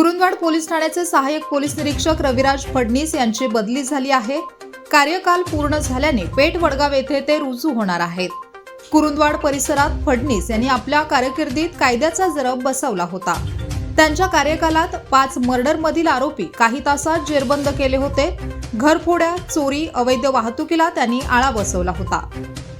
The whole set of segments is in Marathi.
कुरुंदवाड पोलीस ठाण्याचे सहाय्यक पोलीस निरीक्षक रविराज फडणीस यांची बदली झाली आहे. कार्यकाल पूर्ण झाल्याने पेठ वडगाव येथे ते रुजू होणार आहेत. कुरुंदवाड परिसरात फडणीस यांनी आपल्या कारकिर्दीत कायद्याचा जरब बसवला होता. त्यांच्या कार्यकालात पाच मर्डरमधील आरोपी काही तासात जेरबंद केले होते. घरफोड्या चोरी अवैध वाहतुकीला त्यांनी आळा बसवला होता.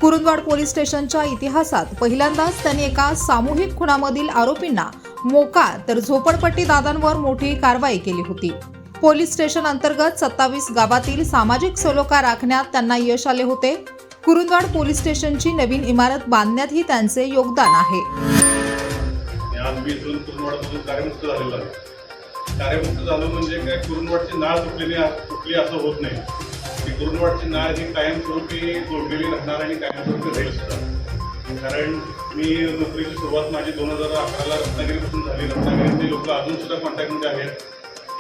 कुरुंदवाड पोलीस स्टेशनच्या इतिहासात पहिल्यांदाच त्यांनी एका सामूहिक खुणामधील आरोपींना मोका तर झोपडपट्टी दादांवर मोठी कारवाई केली होती. पोलीस स्टेशन अंतर्गत सत्तावीस गावातील सामाजिक सलोखा राखण्यात त्यांना यश आले होते. कुरुंदवाड पोलीस स्टेशनची नवीन इमारत बांधण्यातही त्यांचे योगदान आहे. कार्यमुक्त झालं म्हणजे काय? कुरुंदवाडची नाळ तुटलेली तुटली असं होत नाही. ती कुरुंदवाडची नाळ ही कायमस्वरूपी जोडलेली राहणार आणि कायमस्वरूपी राहील सुद्धा. कारण मी नोकरीची सुरुवात माझी दोन हजार अकराला रत्नागिरीपासून झाली. रत्नागिरीतले लोक अजूनसुद्धा कॉन्टॅक्टमध्ये आहेत.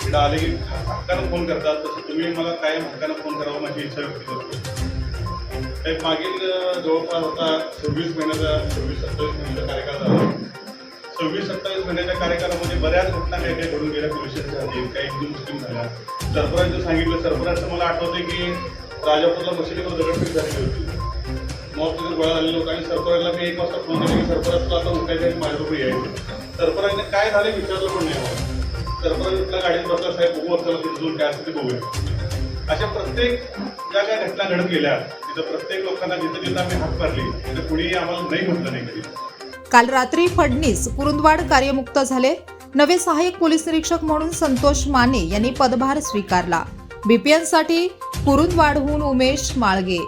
इकडं आले की हक्कानं फोन करतात. तसं तुम्ही मला काय हक्कानं फोन करावा माझी इच्छा व्यक्त करतो. ते मागील जवळपास होता सव्वीस महिन्याचा सव्वीस सत्तावीस महिन्याचा कार्यकाळ झाला. सव्वीस सत्तावीस महिन्याच्या कार्यकाळामध्ये बऱ्याच घटना काही काही घडून गेल्या. पोलिसांच्या झाली काही हिंदू मुस्लिम झाल्या. सरफराजचं सांगितलं. सरफराजचं मला आठवते की राजापूरला मशिदीवर दगडफेक झालेली होती. मग गोळा झालेले लोक आणि सरपराला मी एक वाजता फोन केला की सरफराज तुला आता उठायचं आहे माझ्याबरोबर यायचं सरफराजने काय झालं विचारलं पण नाही मला सरफराज इथल्या गाडीत बसला साहेब बघू असताना तिथून जाऊन काय असतं ते बघूया. अशा प्रत्येक ज्या काय घटना घडत गेल्या तिथं प्रत्येक लोकांना जिथं जिथं आम्ही हात पारली तिथं कुणीही आम्हाला नाही म्हटलं नाही कधी. काल रात्री फडणीस कुरुंदवाड कार्यमुक्त झाले. नवे सहाय्यक पोलीस निरीक्षक म्हणून संतोष माने यांनी पदभार स्वीकारला. बीपीएनसाठी कुरुंदवाडहून उमेश माळगे.